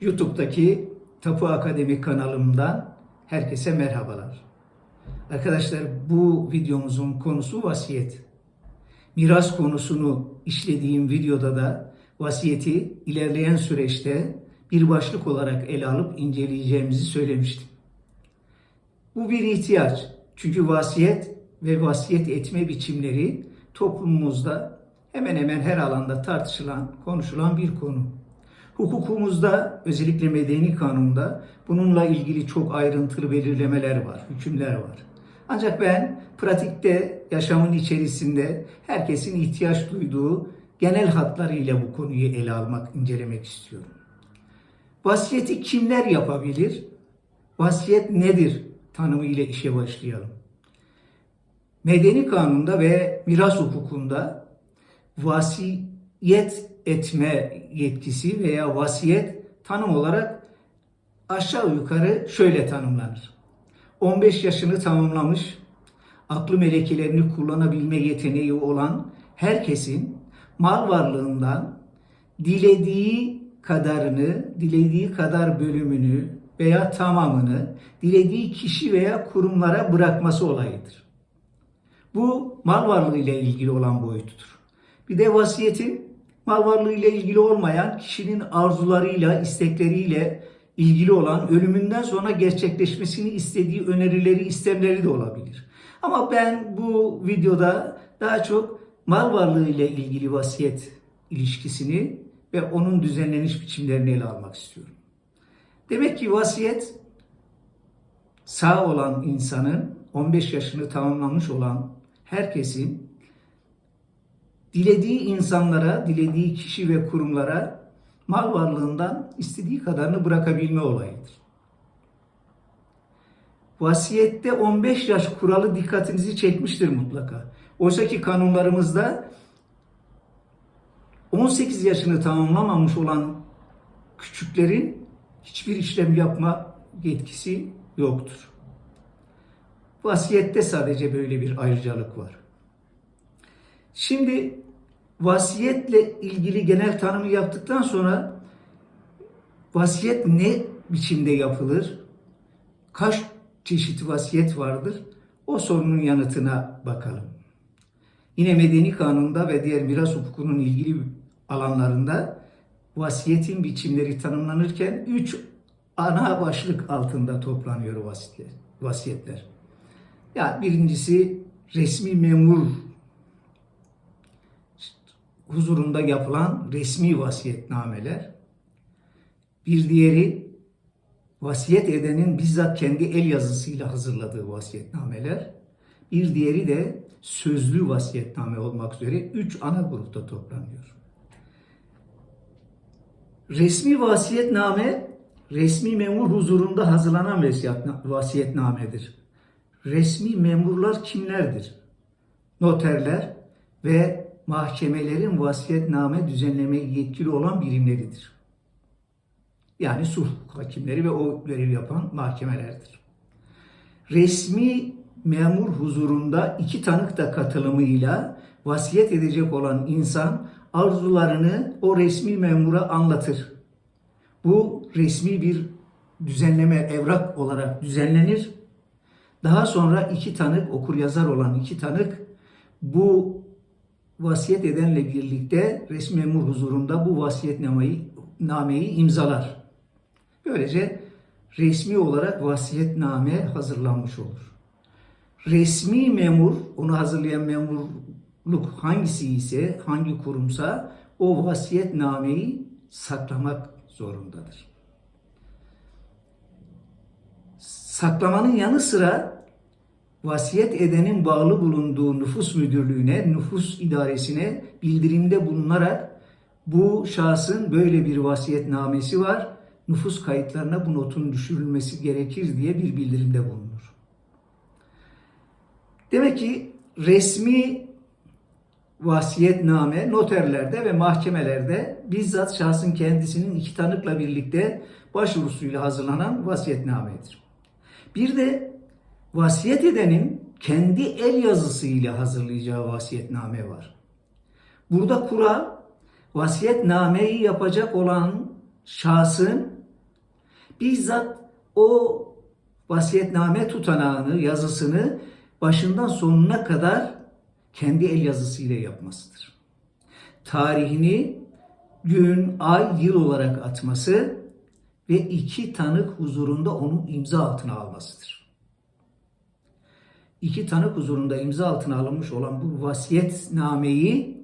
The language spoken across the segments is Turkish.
YouTube'daki Tapu Akademi kanalımdan herkese merhabalar. Arkadaşlar bu videomuzun konusu vasiyet. Miras konusunu işlediğim videoda da vasiyeti ilerleyen süreçte bir başlık olarak ele alıp inceleyeceğimizi söylemiştim. Bu bir ihtiyaç. Çünkü vasiyet ve vasiyet etme biçimleri toplumumuzda hemen hemen her alanda tartışılan, konuşulan bir konu. Hukukumuzda, özellikle medeni kanunda bununla ilgili çok ayrıntılı belirlemeler var, hükümler var. Ancak ben pratikte, yaşamın içerisinde herkesin ihtiyaç duyduğu genel hatlarıyla bu konuyu ele almak, incelemek istiyorum. Vasiyeti kimler yapabilir? Vasiyet nedir? Tanımı ile işe başlayalım. Medeni kanunda ve miras hukukunda vasiyet etme yetkisi veya vasiyet tanım olarak aşağı yukarı şöyle tanımlanır. 15 yaşını tamamlamış, aklı melekelerini kullanabilme yeteneği olan herkesin mal varlığından dilediği kadarını, dilediği kadar bölümünü veya tamamını dilediği kişi veya kurumlara bırakması olayıdır. Bu mal varlığı ile ilgili olan boyutudur. Bir de vasiyetin mal varlığı ile ilgili olmayan kişinin arzularıyla, istekleriyle ilgili olan ölümünden sonra gerçekleşmesini istediği önerileri, istemleri de olabilir. Ama ben bu videoda daha çok mal varlığı ile ilgili vasiyet ilişkisini ve onun düzenleniş biçimlerini ele almak istiyorum. Demek ki vasiyet sağ olan insanın 15 yaşını tamamlamış olan herkesin dilediği insanlara, dilediği kişi ve kurumlara mal varlığından istediği kadarını bırakabilme olayıdır. Vasiyette 15 yaş kuralı dikkatinizi çekmiştir mutlaka. Oysa ki kanunlarımızda 18 yaşını tamamlamamış olan küçüklerin hiçbir işlem yapma yetkisi yoktur. Vasiyette sadece böyle bir ayrıcalık var. Şimdi vasiyetle ilgili genel tanımı yaptıktan sonra vasiyet ne biçimde yapılır? Kaç çeşit vasiyet vardır? O sorunun yanıtına bakalım. Yine medeni kanunda ve diğer miras hukukunun ilgili alanlarında vasiyetin biçimleri tanımlanırken üç ana başlık altında toplanıyor vasiyetler. vasiyetler. Ya birincisi resmi memur huzurunda yapılan resmi vasiyetnameler. Bir diğeri vasiyet edenin bizzat kendi el yazısıyla hazırladığı vasiyetnameler. Bir diğeri de sözlü vasiyetname olmak üzere üç ana grupta toplanıyor. Resmi vasiyetname resmi memur huzurunda hazırlanan vasiyetnamedir. Resmi memurlar kimlerdir? Noterler ve mahkemelerin vasiyetname düzenlemeye yetkili olan birimleridir. Yani sulh hakimleri ve o görevi yapan mahkemelerdir. Resmi memur huzurunda iki tanık da katılımıyla vasiyet edecek olan insan arzularını o resmi memura anlatır. Bu resmi bir düzenleme evrak olarak düzenlenir. Daha sonra iki tanık okur yazar olan iki tanık bu vasiyet edenle birlikte resmi memur huzurunda bu vasiyetnameyi nameyi imzalar. Böylece resmi olarak vasiyetname hazırlanmış olur. Resmi memur, onu hazırlayan memurluk hangisi ise, hangi kurumsa o vasiyetnameyi saklamak zorundadır. Saklamanın yanı sıra vasiyet edenin bağlı bulunduğu nüfus müdürlüğüne, nüfus idaresine bildirimde bulunarak bu şahsın böyle bir vasiyetnamesi var, nüfus kayıtlarına bu notun düşürülmesi gerekir diye bir bildirimde bulunur. Demek ki resmi vasiyetname noterlerde ve mahkemelerde bizzat şahsın kendisinin iki tanıkla birlikte başvurusuyla hazırlanan vasiyetnamedir. Bir de vasiyet edenin kendi el yazısıyla hazırlayacağı vasiyetname var. Burada kural vasiyetnameyi yapacak olan şahsın bizzat o vasiyetname tutanağını, yazısını başından sonuna kadar kendi el yazısıyla yapmasıdır. Tarihini gün, ay, yıl olarak atması ve iki tanık huzurunda onu imza altına almasıdır. İki tanık huzurunda imza altına alınmış olan bu vasiyetnameyi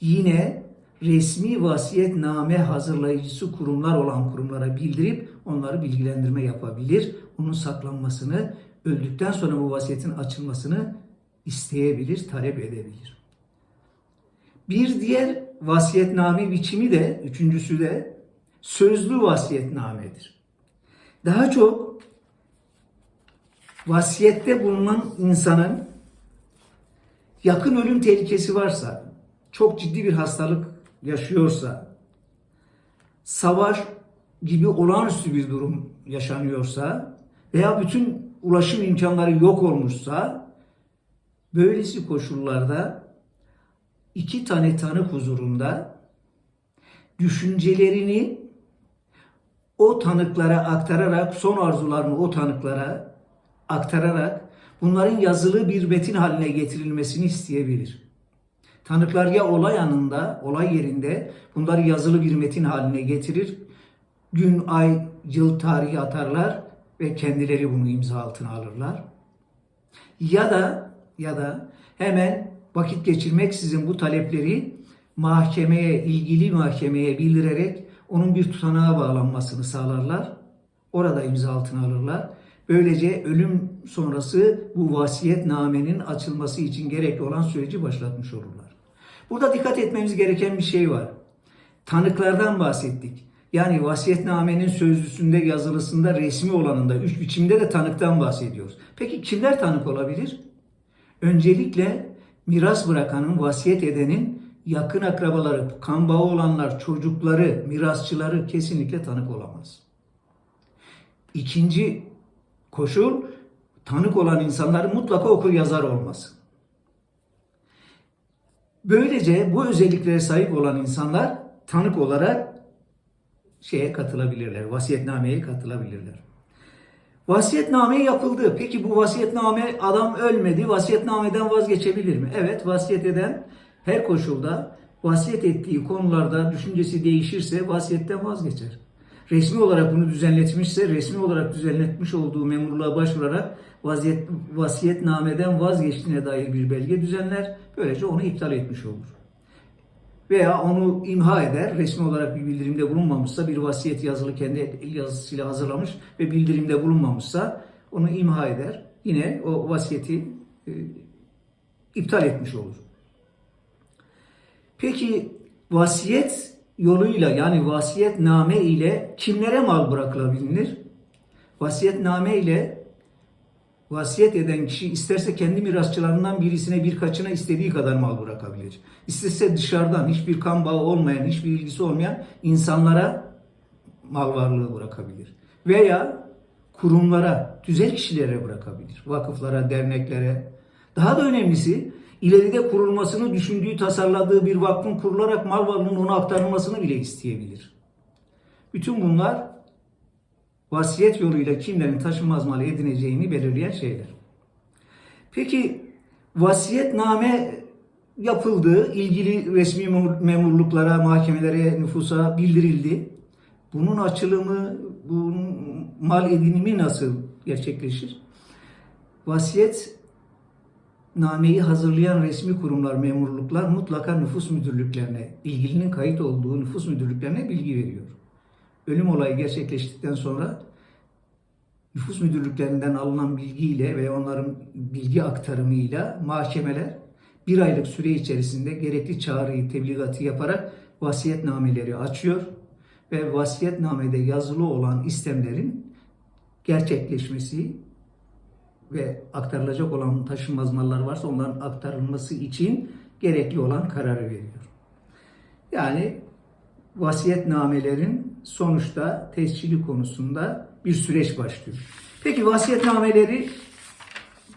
yine resmi vasiyetname hazırlayıcısı kurumlar olan kurumlara bildirip onları bilgilendirme yapabilir. Onun saklanmasını, öldükten sonra bu vasiyetin açılmasını isteyebilir, talep edebilir. Bir diğer vasiyetname biçimi de, üçüncüsü de sözlü vasiyetnamedir. Daha çok vasiyette bulunan insanın yakın ölüm tehlikesi varsa, çok ciddi bir hastalık yaşıyorsa, savaş gibi olağanüstü bir durum yaşanıyorsa veya bütün ulaşım imkanları yok olmuşsa, böylesi koşullarda iki tane tanık huzurunda düşüncelerini o tanıklara aktararak, son arzularını o tanıklara aktararak bunların yazılı bir metin haline getirilmesini isteyebilir. Tanıklar ya olay anında, olay yerinde bunları yazılı bir metin haline getirir. Gün, ay, yıl tarihi atarlar ve kendileri bunu imza altına alırlar. Ya da ya da hemen vakit geçirmek sizin bu talepleri mahkemeye, ilgili mahkemeye bildirerek onun bir tutanağa bağlanmasını sağlarlar. Orada imza altına alırlar. Böylece ölüm sonrası bu vasiyetnamenin açılması için gerekli olan süreci başlatmış olurlar. Burada dikkat etmemiz gereken bir şey var. Tanıklardan bahsettik. Yani vasiyetnamenin sözlüsünde, yazılısında, resmi olanında, üç biçimde de tanıktan bahsediyoruz. Peki kimler tanık olabilir? Öncelikle miras bırakanın, vasiyet edenin yakın akrabaları, kan bağı olanlar, çocukları, mirasçıları kesinlikle tanık olamaz. İkinci koşul tanık olan insanların mutlaka okur yazar olması. Böylece bu özelliklere sahip olan insanlar tanık olarak şeye katılabilirler, vasiyetnameye katılabilirler. Vasiyetname yapıldı. Peki bu vasiyetname adam ölmedi, vasiyetnameden vazgeçebilir mi? Evet, vasiyet eden her koşulda vasiyet ettiği konularda düşüncesi değişirse vasiyetten vazgeçer. Resmi olarak bunu düzenletmişse, resmi olarak düzenletmiş olduğu memurluğa başvurarak vaziyet, vasiyetnameden vazgeçtiğine dair bir belge düzenler. Böylece onu iptal etmiş olur. Veya onu imha eder, resmi olarak bir bildirimde bulunmamışsa, bir vasiyet yazılı kendi el yazısıyla hazırlamış ve bildirimde bulunmamışsa onu imha eder. Yine o vasiyeti e, iptal etmiş olur. Peki vasiyet yoluyla yani vasiyetname ile kimlere mal bırakılabilir? Vasiyetname ile vasiyet eden kişi isterse kendi mirasçılarından birisine birkaçına istediği kadar mal bırakabilir. İsterse dışarıdan hiçbir kan bağı olmayan, hiçbir ilgisi olmayan insanlara mal varlığı bırakabilir. Veya kurumlara, tüzel kişilere bırakabilir. Vakıflara, derneklere. Daha da önemlisi ileride kurulmasını düşündüğü, tasarladığı bir vakfın kurularak mal varlığının ona aktarılmasını bile isteyebilir. Bütün bunlar vasiyet yoluyla kimlerin taşınmaz mal edineceğini belirleyen şeyler. Peki vasiyetname yapıldı, ilgili resmi memurluklara, mahkemelere, nüfusa bildirildi. Bunun açılımı, bunun mal edinimi nasıl gerçekleşir? Vasiyet nameyi hazırlayan resmi kurumlar, memurluklar mutlaka nüfus müdürlüklerine, ilgilinin kayıt olduğu nüfus müdürlüklerine bilgi veriyor. Ölüm olayı gerçekleştikten sonra nüfus müdürlüklerinden alınan bilgiyle ve onların bilgi aktarımıyla mahkemeler bir aylık süre içerisinde gerekli çağrıyı, tebligatı yaparak vasiyetnameleri açıyor ve vasiyetnamede yazılı olan istemlerin gerçekleşmesi ve aktarılacak olan taşınmaz mallar varsa onların aktarılması için gerekli olan kararı veriyor. Yani vasiyetnamelerin sonuçta tescili konusunda bir süreç başlıyor. Peki vasiyetnameleri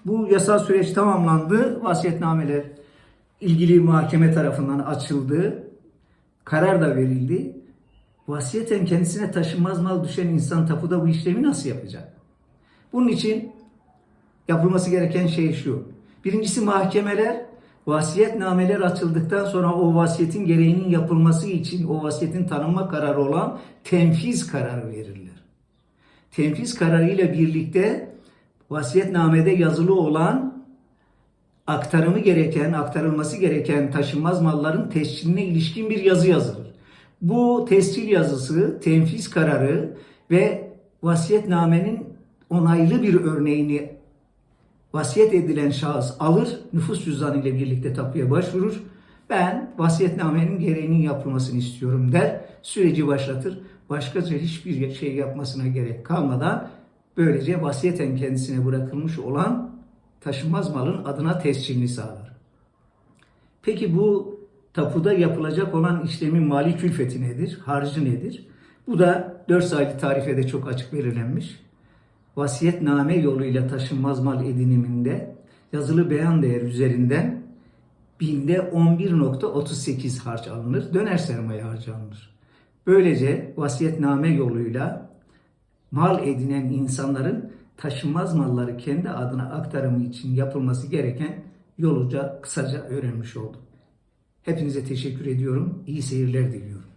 bu yasal süreç tamamlandı. Vasiyetnameler ilgili mahkeme tarafından açıldı. Karar da verildi. vasiyeten kendisine taşınmaz mal düşen insan tapuda bu işlemi nasıl yapacak? Bunun için yapılması gereken şey şu. Birincisi mahkemeler vasiyetnameler açıldıktan sonra o vasiyetin gereğinin yapılması için o vasiyetin tanınma kararı olan tenfiz kararı verirler. Tenfiz kararı ile birlikte vasiyetnamede yazılı olan aktarımı gereken, aktarılması gereken taşınmaz malların tesciline ilişkin bir yazı yazılır. Bu tescil yazısı, tenfiz kararı ve vasiyetnamenin onaylı bir örneğini vasiyet edilen şahıs alır, nüfus cüzdanı ile birlikte tapuya başvurur. Ben vasiyetnamenin gereğinin yapılmasını istiyorum der, süreci başlatır. Başkaca hiçbir şey yapmasına gerek kalmadan böylece vasiyeten kendisine bırakılmış olan taşınmaz malın adına tescilini sağlar. Peki bu tapuda yapılacak olan işlemin mali külfeti nedir? Harcı nedir? Bu da 4 sayılı tarifede çok açık belirlenmiş. Vasiyetname yoluyla taşınmaz mal ediniminde yazılı beyan değeri üzerinden binde 11.38 harç alınır. Döner sermaye harcı alınır. Böylece vasiyetname yoluyla mal edinen insanların taşınmaz malları kendi adına aktarımı için yapılması gereken yolunca kısaca öğrenmiş olduk. Hepinize teşekkür ediyorum. İyi seyirler diliyorum.